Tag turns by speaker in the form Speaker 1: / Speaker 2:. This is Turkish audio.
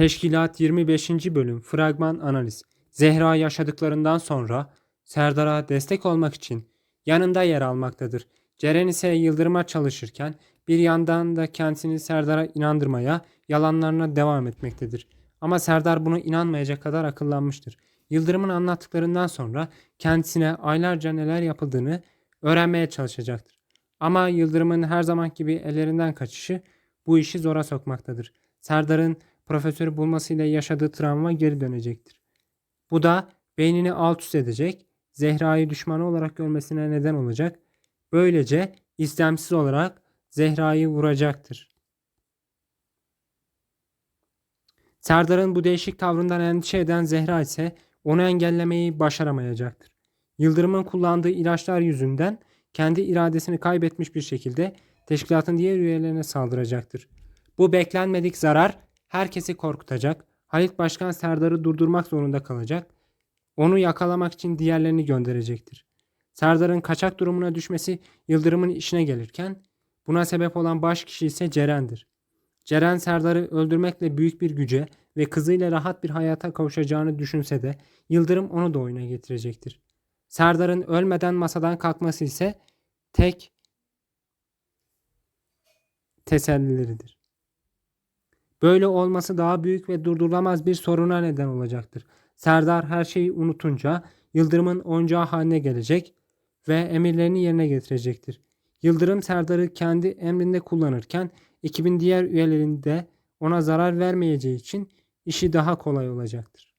Speaker 1: Teşkilat 25. Bölüm Fragman Analiz Zehra yaşadıklarından sonra Serdar'a destek olmak için yanında yer almaktadır. Ceren ise Yıldırım'a çalışırken bir yandan da kendisini Serdar'a inandırmaya, yalanlarına devam etmektedir. Ama Serdar bunu inanmayacak kadar akıllanmıştır. Yıldırım'ın anlattıklarından sonra kendisine aylarca neler yapıldığını öğrenmeye çalışacaktır. Ama Yıldırım'ın her zaman gibi ellerinden kaçışı bu işi zora sokmaktadır. Serdar'ın profesörü bulmasıyla yaşadığı travma geri dönecektir. Bu da beynini alt üst edecek, Zehra'yı düşmanı olarak görmesine neden olacak. Böylece istemsiz olarak Zehra'yı vuracaktır. Serdar'ın bu değişik tavrından endişe eden Zehra ise onu engellemeyi başaramayacaktır. Yıldırım'ın kullandığı ilaçlar yüzünden kendi iradesini kaybetmiş bir şekilde teşkilatın diğer üyelerine saldıracaktır. Bu beklenmedik zarar herkesi korkutacak. Halit Başkan Serdar'ı durdurmak zorunda kalacak. Onu yakalamak için diğerlerini gönderecektir. Serdar'ın kaçak durumuna düşmesi Yıldırım'ın işine gelirken buna sebep olan baş kişi ise Ceren'dir. Ceren Serdar'ı öldürmekle büyük bir güce ve kızıyla rahat bir hayata kavuşacağını düşünse de Yıldırım onu da oyuna getirecektir. Serdar'ın ölmeden masadan kalkması ise tek tesellileridir. Böyle olması daha büyük ve durdurulamaz bir soruna neden olacaktır. Serdar her şeyi unutunca Yıldırım'ın oyuncağı haline gelecek ve emirlerini yerine getirecektir. Yıldırım Serdar'ı kendi emrinde kullanırken ekibin diğer üyelerinde ona zarar vermeyeceği için işi daha kolay olacaktır.